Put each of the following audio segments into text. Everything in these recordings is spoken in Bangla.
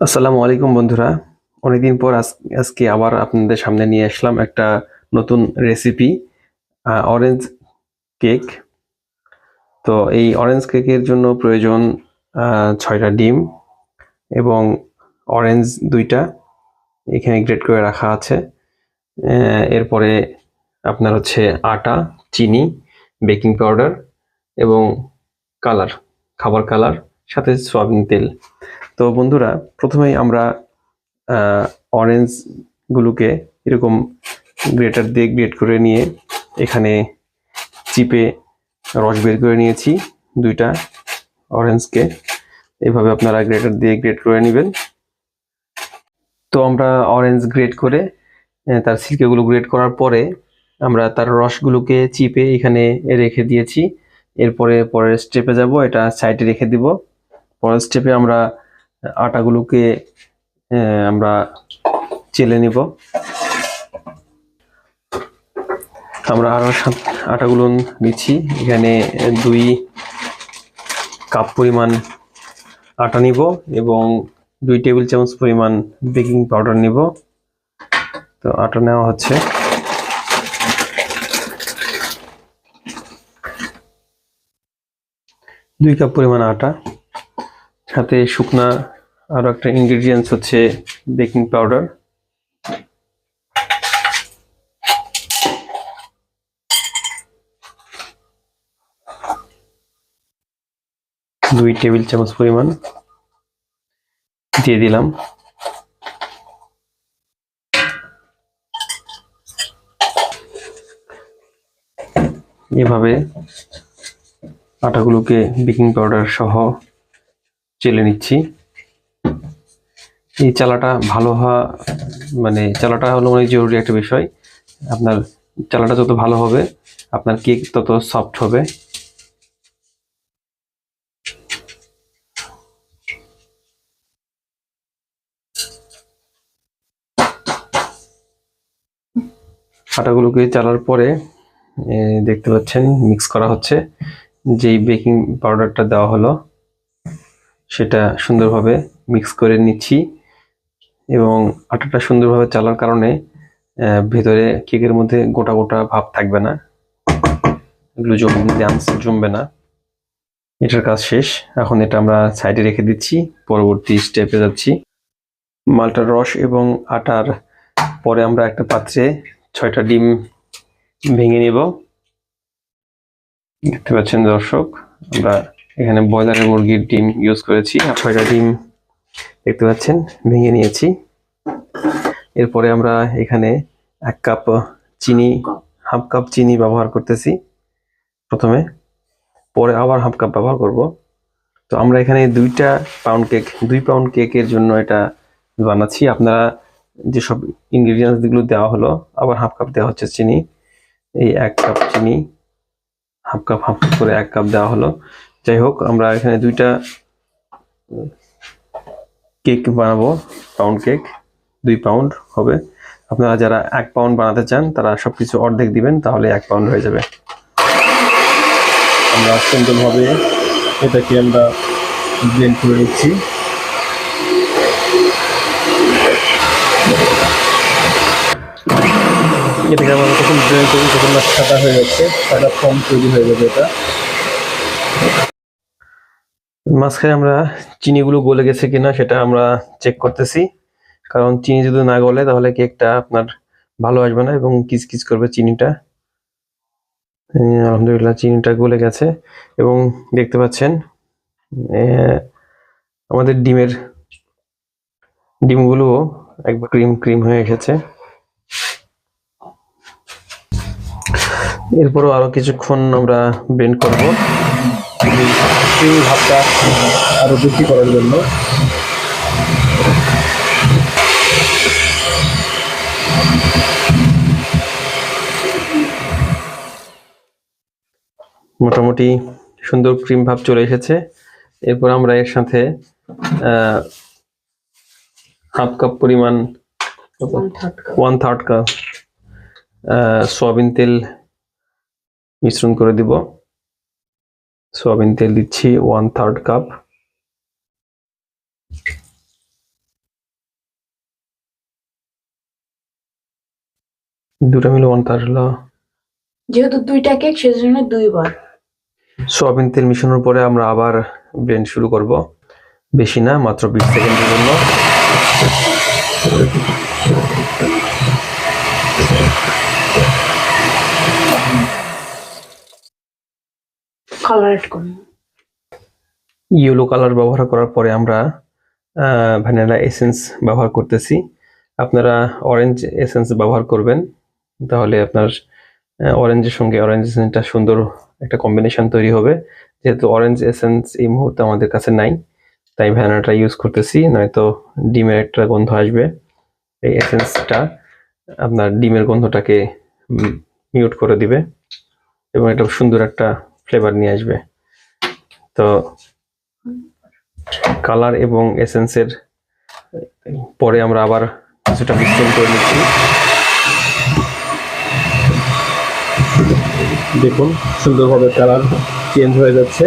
আসসালামু আলাইকুম বন্ধুরা। অনেকদিন পর আজ- আজকে আবার আপনাদের সামনে নিয়ে আসলাম একটা নতুন রেসিপি অরেঞ্জ কেক তো এই অরেঞ্জ কেকের জন্য প্রয়োজন ছয়টা ডিম এবং অরেঞ্জ দুইটা এখানে গ্রেড করে রাখা আছে। এরপরে আপনার হচ্ছে আটা, চিনি বেকিং পাউডার এবং কালার খাবার কালার সাথে সয়াবিন তেল। তো বন্ধুরা, প্রথমেই আমরা অরেঞ্জ গুলোকে এরকম গ্রেটার দিয়ে গ্রেট করে নিয়ে এখানে চিপে রস বের করে নিয়েছি, দুইটা অরেঞ্জকে এভাবে আপনারা গ্রেটার দিয়ে গ্রেট করে নেবেন। তো আমরা অরেঞ্জ গ্রেট করে তার সিল্কেগুলো গ্রেট করার পরে আমরা তার রসগুলোকে চিপে এখানে রেখে দিয়েছি। এরপরে পরের স্টেপে যাব, এটা সাইডে রেখে দিব। পরের স্টেপে আমরা আটাগুলোকে আমরা চেলে নিব। আমরা আরও সাত- আটাগুলো নিচ্ছি। এখানে দুই কাপ পরিমাণ আটা নিব এবং দুই টেবিল চামচ পরিমাণ বেকিং পাউডার নিব। তো আটা নেওয়া হচ্ছে। দুই কাপ পরিমাণ আটা। সাথে শুকনা আরও একটা ইনগ্রিডিয়েন্টস হচ্ছে বেকিং পাউডার দুই টেবিল চামচ পরিমাণ দিয়ে দিলাম। এভাবে আটাগুলোকে বেকিং পাউডার সহ চেলে নিচ্ছি। এই চালাটা ভালো হওয়া মানে চালাটা হলো অনেক জরুরি একটা বিষয়। আপনার চালাটা যত ভালো হবে, আপনার কেক তত সফট হবে। আটাগুলোকে চালার পরে দেখতে পাচ্ছেন মিক্স করা হচ্ছে। যেই বেকিং পাউডারটা দেওয়া হলো সেটা সুন্দরভাবে মিক্স করে নিচ্ছি এবং আটাটা সুন্দরভাবে চালার কারণে ভেতরে কেকের মধ্যে গোটা গোটা ভাব থাকবে না। এগুলো জম জামস জমবে না। এটার কাজ শেষ। এখন এটা আমরা সাইডে রেখে দিচ্ছি। পরবর্তী স্টেপে যাচ্ছি। মালটার রস এবং আটার পরে আমরা একটা পাত্রে ছয়টা ডিম ভেঙে নিব। দেখতে পাচ্ছেন দর্শক, আমরা এখানে ব্রয়লারের মুরগির ডিম ইউজ করেছি। ছয়টা ডিম দেখতে পাচ্ছেন? ভেঙে নিয়েছি। এরপরে আমরা এখানে এক কাপ চিনি হাফ কাপ চিনি ব্যবহার করতেছি প্রথমে। পরে আবার হাফ কাপ ব্যবহার করব। তো আমরা এখানে দুইটা পাউন্ড কেক দুই পাউন্ড কেকের জন্য এটা বানাচ্ছি। আপনারা যেসব ইনগ্রিডিয়েন্টসগুলো দেওয়া হলো, আবার হাফ কাপ দেওয়া হচ্ছে চিনি। এই এক কাপ চিনি হাফ কাপ হাফ কাপ করে এক কাপ দেওয়া হলো। যাই হোক আমরা এখানে দুইটা কেক বানাবো পাউন্ড কেক দুই পাউন্ড হবে। আপনারা যারা এক পাউন্ড বানাতে চান, তারা সবকিছু অর্ধেক দিবেন, তাহলে এক পাউন্ড হয়ে যাবে। আমরা সুন্দরভাবে এটাকে আমরা ব্লেন্ড করে নিচ্ছি। এটাকে আমরা যখন ব্লেন্ড করি, তখন সাদা হয়ে যাচ্ছে, সাদা ফর্ম তৈরি হয়ে যাবে এটা। মাঝখানে আমরা চিনিগুলো গলে গেছে কিনা সেটা আমরা চেক করতেছি। কারণ চিনি যদি না গলে তাহলে কেকটা আপনার ভালো আসবে না এবং কিচকিচ করবে চিনিটা। আলহামদুলিল্লাহ চিনিটা গলে গেছে এবং দেখতে পাচ্ছেন আমাদের ডিমের ডিমগুলো একবার ক্রিম ক্রিম হয়ে এসেছে। এরপরও আরও কিছুক্ষণ আমরা ব্লেন্ড করব। ক্রিম ভাবটা বেশি করার জন্য। মোটামুটি সুন্দর ক্রিম ভাব চলে এসেছে। এরপর আমরা এর সাথে হাফ কাপ পরিমাণ ওয়ান থার্ড কাপ সয়াবিন তেল মিশ্রণ করে দিব। সোয়াবিন তেল দিচ্ছি ওয়ান থার্ড কাপ দুটা মিলে ওয়ান থার্ড হলো। যেহেতু দুইটা কেক সেজন্য দুইবার। সোয়াবিন তেল মিশানোর পরে আমরা আবার ব্লেন্ড শুরু করব। বেশি না মাত্র বিশ সেকেন্ডের জন্য। কালার ইয়েলো কালার ব্যবহার করার পরে আমরা ভ্যানিলা এসেন্স ব্যবহার করতেছি। আপনারা অরেঞ্জ এসেন্স ব্যবহার করবেন। তাহলে আপনার অরেঞ্জের সঙ্গে অরেঞ্জ এসেন্সটা সুন্দর একটা কম্বিনেশন তৈরি হবে। যেহেতু অরেঞ্জ এসেন্স এই মুহূর্তে আমাদের কাছে নাই, তাই ভ্যানিলাটা ইউজ করতেছি। নয়তো ডিমের একটা গন্ধ আসবে। এই এসেন্সটা আপনার ডিমের গন্ধটাকে মিউট করে দিবে। এবং একটা সুন্দর একটা ফ্লেভার নিয়ে আসবে। তো কালার এবং এসেন্সের পরে আমরা আবার কিছুটা মিশ্রণ করে নিচ্ছি। দেখুন, সুন্দরভাবে কালার চেঞ্জ হয়ে যাচ্ছে।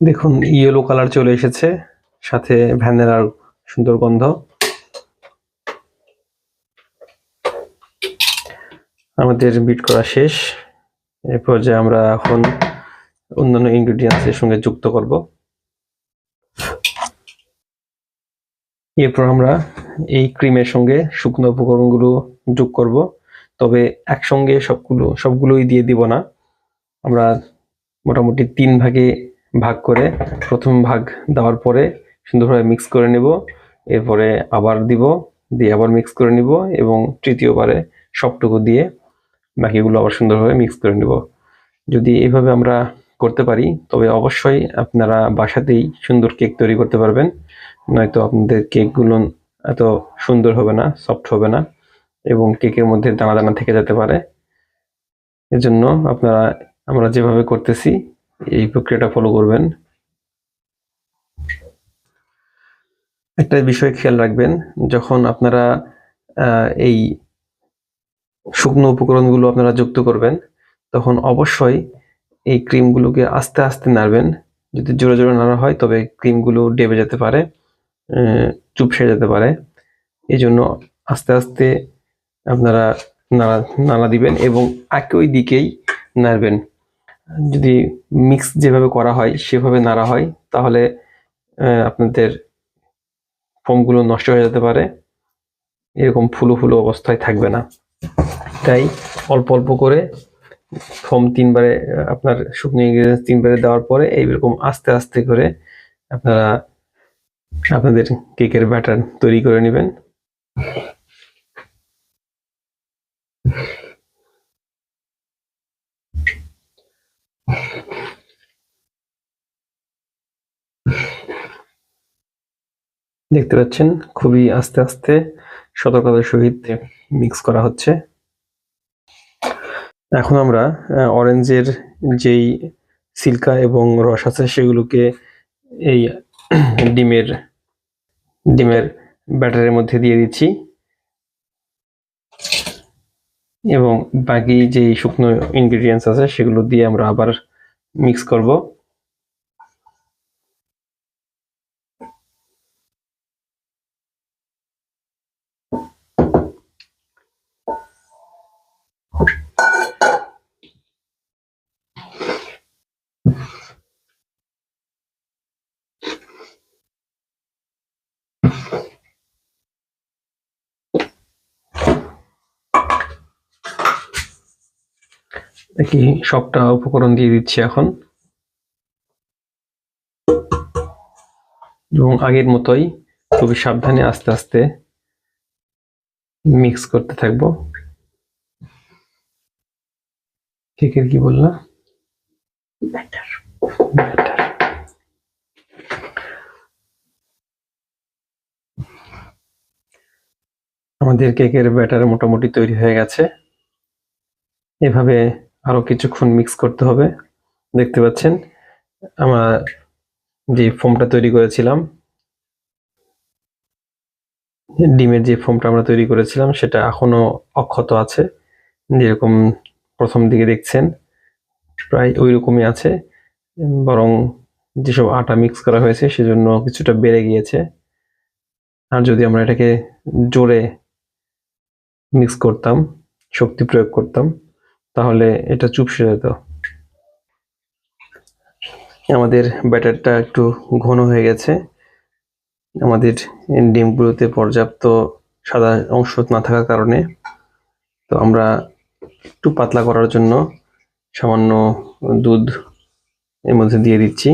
দেখুন ইয়েলো কালার চলে এসেছে, সাথে ভ্যানিলার সুন্দর গন্ধ। আমাদের বিট করা শেষ। এই পর্যায়ে আমরা এখন অন্যান্য ইনগ্রেডিয়েন্টস এর সঙ্গে যুক্ত করব। এরপর আমরা এই ক্রিমের সঙ্গে শুকনো উপকরণগুলো যোগ করব। তবে একসঙ্গে সবগুলো সবগুলোই দিয়ে দিব না। আমরা মোটামুটি তিন ভাগে ভাগ করে প্রথম ভাগ দেওয়ার পরে সুন্দরভাবে মিক্স করে নেব। এরপরে আবার দিব, দিয়ে আবার মিক্স করে নিব এবং তৃতীয়বারে সবটুকু দিয়ে বাকিগুলো আবার সুন্দরভাবে মিক্স করে নেব। যদি এইভাবে আমরা করতে পারি, তবে অবশ্যই আপনারা বাসাতেই সুন্দর কেক তৈরি করতে পারবেন। নয়তো আপনাদের কেকগুলো এত সুন্দর হবে না সফট হবে না এবং কেকের মধ্যে দানা দানা থেকে যেতে পারে। এজন্য আপনারা, আমরা যেভাবে করতেছি এই প্রক্রিয়াটা ফলো করবেন। একটা বিষয় খেয়াল রাখবেন, যখন আপনারা এই শুকনো উপকরণগুলো আপনারা যুক্ত করবেন, তখন অবশ্যই এই ক্রিমগুলোকে আস্তে আস্তে নাড়বেন। যদি জোরে জোরে নাড়া হয়, তবে ক্রিমগুলো ডেবে যেতে পারে চুপসে যেতে পারে। এই জন্য আস্তে আস্তে আপনারা নাড়া নাড়া দিবেন এবং একই দিকেই নাড়বেন। যদি মিক্স যেভাবে করা হয়, সেভাবে নাড়া হয়, তাহলে আপনাদের ফোমগুলো নষ্ট হয়ে যেতে পারে। এরকম ফুলো ফুলো অবস্থায় থাকবে না। তাই অল্প অল্প করে ফোম তিনবারে আপনার শুকনো ইনগ্রিডিয়েন্টস তিনবারে দেওয়ার পরে এইরকম আস্তে আস্তে করে আপনারা আপনাদের কেকের ব্যাটার তৈরি করে নেবেন। দেখতে পাচ্ছেন, খুবই আস্তে আস্তে সতর্কতার সহিত মিক্স করা হচ্ছে। এখন আমরা অরেঞ্জের যেই সিল্কা এবং রস আছে সেগুলোকে এই ডিমের ডিমের ব্যাটারের মধ্যে দিয়ে দিচ্ছি। এবং বাকি যেই শুকনো ইনগ্রিডিয়েন্টস আছে সেগুলো দিয়ে আমরা আবার মিক্স করব। দেখি সবটা উপকরণ দিয়ে দিচ্ছি এখন। এবং আগের মতোই খুবই সাবধানে আস্তে আস্তে মিক্স করতে থাকব। কেকের কি বললা? ব্যাটার ব্যাটার আমাদের কেকের ব্যাটার মোটামুটি তৈরি হয়ে গেছে। এভাবে আরও কিছুক্ষণ মিক্স করতে হবে। দেখতে পাচ্ছেন, আমরা যে ফোমটা তৈরি করেছিলাম, ডিমের যে ফোমটা আমরা তৈরি করেছিলাম, সেটা এখনও অক্ষত আছে। যেরকম প্রথম দিকে দেখছেন, প্রায় ওই রকমই আছে। বরং যেসব আটা মিক্স করা হয়েছে, সেজন্য কিছুটা বেড়ে গিয়েছে। আর যদি আমরা এটাকে জোরে মিক্স করতাম, শক্তি প্রয়োগ করতাম তাহলে এটা চুপসে যেত আমাদের ব্যাটারটা একটু ঘন হয়ে গেছে। আমাদের ডিমগুলোতে পর্যাপ্ত সাদা অংশ না থাকার কারণে। তো আমরা একটু পাতলা করার জন্য সামান্য দুধ এর মধ্যে দিয়ে দিচ্ছি।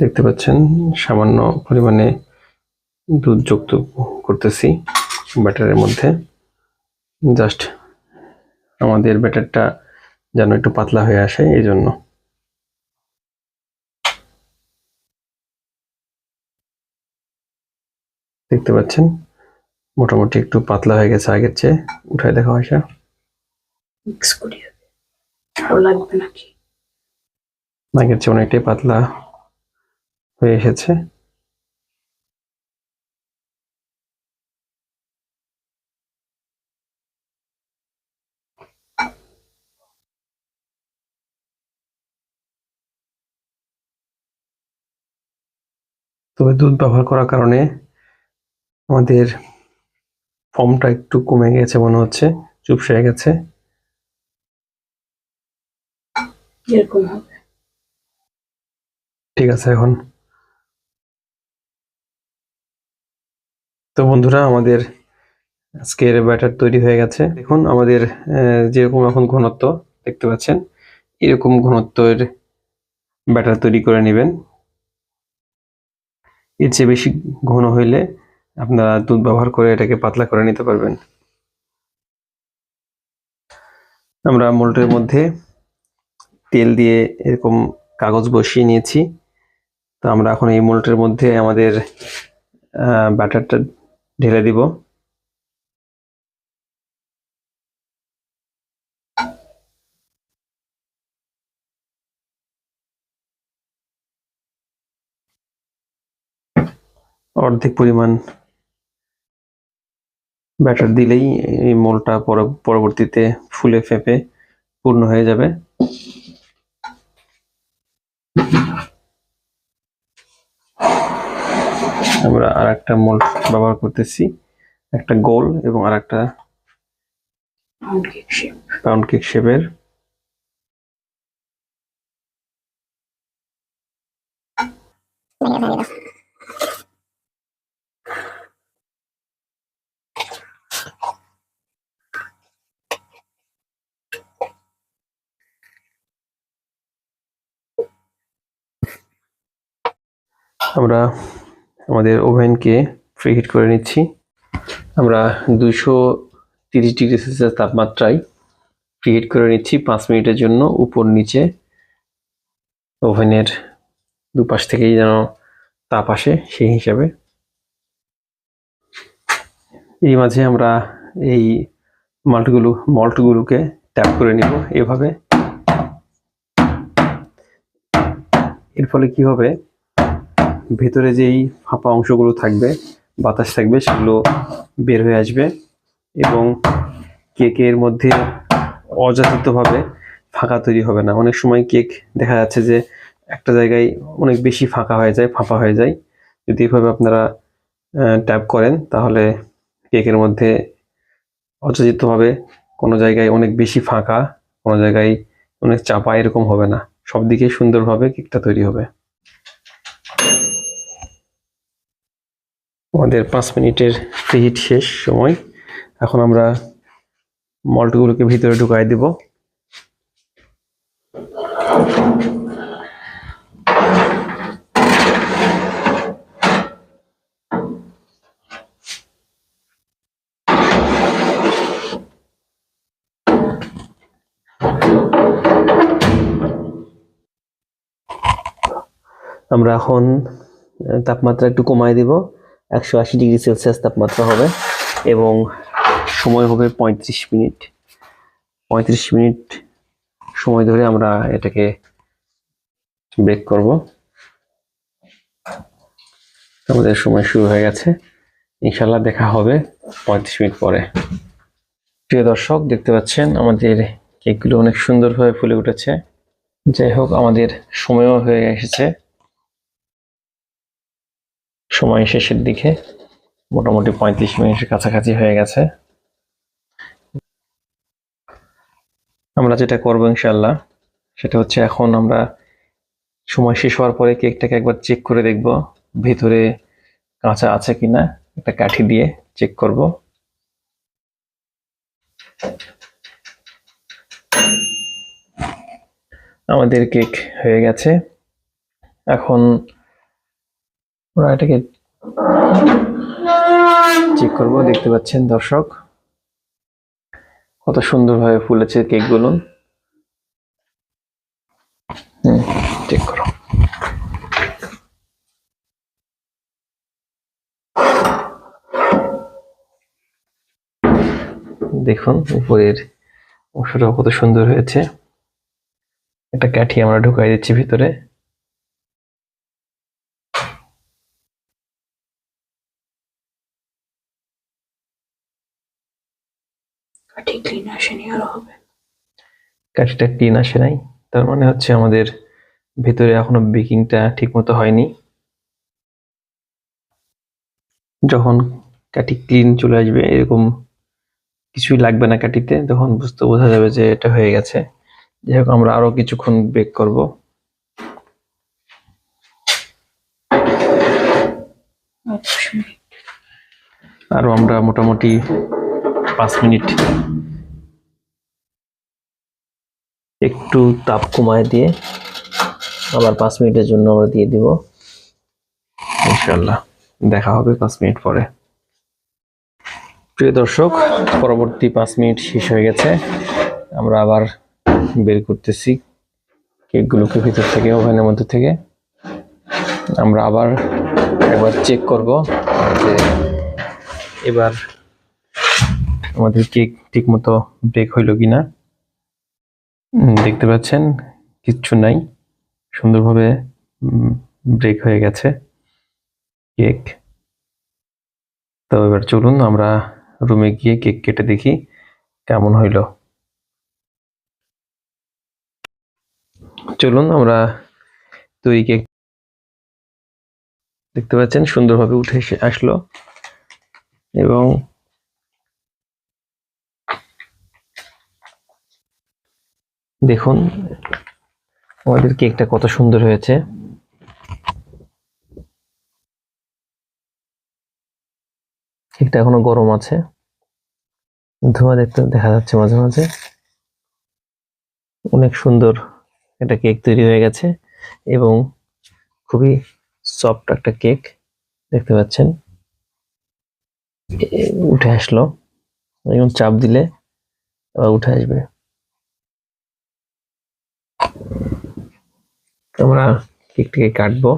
দেখতে পাচ্ছেন, সামান্য পরিমাণে দুধ যুক্ত করতেছি। ব্যাটারের মধ্যে। জাস্ট আমাদের ব্যাটারটা যেন একটু পাতলা হয়ে আসে এই জন্য। দেখতে পাচ্ছেন? মোটামুটি একটু পাতলা হয়ে গেছে আগের চেয়ে। উঠায় দেখা হয়েছে মিক্স করি লাগবে নাকি? আগের চেয়ে অনেকটাই পাতলা হয়ে এসেছে। তবে দুধ ব্যবহার করার কারণে আমাদের ফর্মটা একটু কমে গেছে মনে হচ্ছে চুপসে গেছে। এরকম হবে। ঠিক আছে এখন। তো বন্ধুরা আমাদের আজকের ব্যাটার তৈরি হয়ে গেছে। দেখুন আমাদের আহ, যেরকম এখন ঘনত্ব দেখতে পাচ্ছেন? এরকম ঘনত্বের ব্যাটার তৈরি করে নেবেন। এর চেয়ে বেশি ঘন হইলে আপনারা দুধ ব্যবহার করে এটাকে পাতলা করে নিতে পারবেন। আমরা মোল্টের মধ্যে তেল দিয়ে এরকম কাগজ বসিয়ে নিয়েছি। তো আমরা এখন এই মোল্টের মধ্যে আমাদের ব্যাটারটা ঢেলে দিব। অর্ধেক পরিমাণ ব্যাটার দিলেই এই মোলটা পর- পরবর্তীতে ফুলে ফেপে পূর্ণ হয়ে যাবে। আমরা আর একটা মোল্ড ব্যবহার করতেছি একটা গোল এবং আর একটা পাউন্ড কেক শেপ পাউন্ড আমরা আমাদের ওভেনকে প্রিহিট করে নিচ্ছি। আমরা দুশো তিরিশ ডিগ্রি সেলসিয়াস তাপমাত্রায় প্রিহিট করে নিচ্ছি পাঁচ মিনিটের জন্য উপর নিচে। ওভেনের দুপাশ থেকেই যেন তাপ আসে সেই হিসাবে। এই মাঝে আমরা এই মাল্টগুলো, মল্টগুলোকে ট্যাপ করে নিব এভাবে। এর ফলে কি হবে? ভেতরে যেই ফাঁপা অংশগুলো থাকবে, বাতাস থাকবে, সেগুলো বের হয়ে আসবে এবং কেকের মধ্যে অযাচিতভাবে ফাঁকা তৈরি হবে না। অনেক সময় কেক দেখা যাচ্ছে যে একটা জায়গায় অনেক বেশি ফাঁকা হয়ে যায়, ফাঁপা হয়ে যায়। যদি এভাবে আপনারা ট্যাপ করেন, তাহলে কেকের মধ্যে অযাচিতভাবে কোনো জায়গায় অনেক বেশি ফাঁকা, কোনো জায়গায় অনেক চাপা এরকম হবে না। সব দিকে সুন্দরভাবে কেকটা তৈরি হবে। আমাদের পাঁচ মিনিটের প্রিহিট শেষ সময়। এখন আমরা মল্টগুলোকে ভিতরে ঢুকাই দিব। আমরা এখন তাপমাত্রা একটু কমায় দিব। একশো আশি ডিগ্রি সেলসিয়াস তাপমাত্রা হবে এবং সময় হবে পঁয়ত্রিশ মিনিট। পঁয়ত্রিশ মিনিট সময় ধরে আমরা এটাকে বেক করব। আমাদের সময় শুরু হয়ে গেছে। ইনশাল্লাহ দেখা হবে পঁয়ত্রিশ মিনিট পরে। প্রিয় দর্শক, দেখতে পাচ্ছেন আমাদের কেকগুলো অনেক সুন্দরভাবে ফুলে উঠেছে। যাই হোক, আমাদের সময়ও হয়ে এসেছে। সময় শেষের দিকে মোটামুটি পঁয়ত্রিশ মিনিটের কাছাকাছি হয়ে গেছে। আমরা যেটা করব ইনশাল্লাহ সেটা হচ্ছে এখন আমরা সময় শেষ হওয়ার পরে কেকটাকে একবার চেক করে দেখব ভেতরে কাঁচা আছে কিনা, একটা কাঠি দিয়ে চেক করব। আমাদের কেক হয়ে গেছে। এখন আমরা এটাকে চেক করব, দেখতে পাচ্ছেন দর্শক। কত সুন্দরভাবে ফুলেছে কেকগুলো। হুম চেক করো। দেখুন, উপরের অংশটা কত সুন্দর হয়েছে। একটা কাঠি আমরা ঢুকাই দিচ্ছি ভিতরে কাঠি ক্লিন আসেনি আরও হবে। কাঠিটা ক্লিন আসে নাই। তার মানে হচ্ছে আমাদের ভেতরে এখনও বেকিংটা ঠিক মতো হয়নি। যখন কাঠি ক্লিন চলে আসবে এরকম কিছুই লাগবে না কাঠিতে তখন বুঝতে বোঝা যাবে যে এটা হয়ে গেছে। যাই হোক আমরা আরও কিছুক্ষণ বেক করব। মিনিট আরও আমরা মোটামুটি পাঁচ মিনিট একটু তাপ কমায় দিয়ে আবার পাঁচ মিনিটের জন্য আমরা দিয়ে দিব। ইনশাল্লাহ দেখা হবে পাঁচ মিনিট পরে। প্রিয় দর্শক পরবর্তী পাঁচ মিনিট শেষ হয়ে গেছে। আমরা আবার বের করতেছি কেকগুলোকে ভিতর থেকে ওভেনের মধ্যে থেকে। আমরা আবার একবার চেক করব যে এবার আমাদের কেক ঠিক মতো বেক হইল কিনা। উম, দেখতে পাচ্ছেন, কিচ্ছু নাই। সুন্দরভাবে ব্রেক হয়ে গেছে। কেক। তো এবার চলুন, আমরা রুমে গিয়ে কেক কেটে দেখি কেমন হইল। চলুন, আমরা তৈরি কেক দেখতে পাচ্ছেন, সুন্দরভাবে উঠে আসলো। এবং দেখুন, আমাদের কেকটা কত সুন্দর হয়েছে। কেকটা এখনও গরম আছে। ধোঁয়া দেখতে দেখা যাচ্ছে মাঝে মাঝে। অনেক সুন্দর একটা কেক তৈরি হয়ে গেছে এবং খুবই সফট একটা কেক, দেখতে পাচ্ছেন। উঠে আসলো। এখন চাপ দিলে উঠে আসবে। আমরা কেকটিকে কাটবো।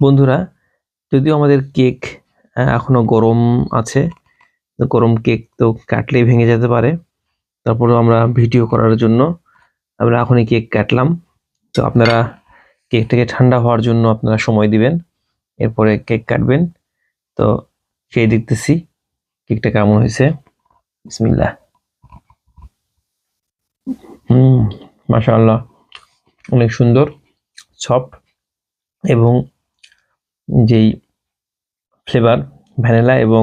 বন্ধুরা, যদিও আমাদের কেক এখনও গরম আছে গরম কেক তো কাটলেই ভেঙে যেতে পারে। তারপরেও আমরা ভিডিও করার জন্য আমরা এখনই কেক কাটলাম। তো আপনারা কেকটাকে ঠান্ডা হওয়ার জন্য আপনারা সময় দিবেন, এরপরে কেক কাটবেন। তো সেই দেখতেছি কেকটা কেমন হয়েছে। বিসমিল্লাহ। হুম। মাশাআল্লাহ, অনেক সুন্দর, সফট এবং যেই ফ্লেভার ভ্যানিলা এবং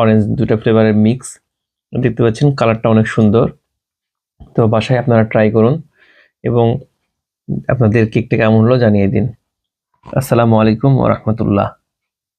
অরেঞ্জ দুটো ফ্লেভারের মিক্স দেখতে পাচ্ছেন কালারটা অনেক সুন্দর। তো বাসায় আপনারা ট্রাই করুন এবং আপনাদের কেকটা কেমন হলো জানিয়ে দিন। আসসালামু আলাইকুম ওয়া রাহমাতুল্লাহ।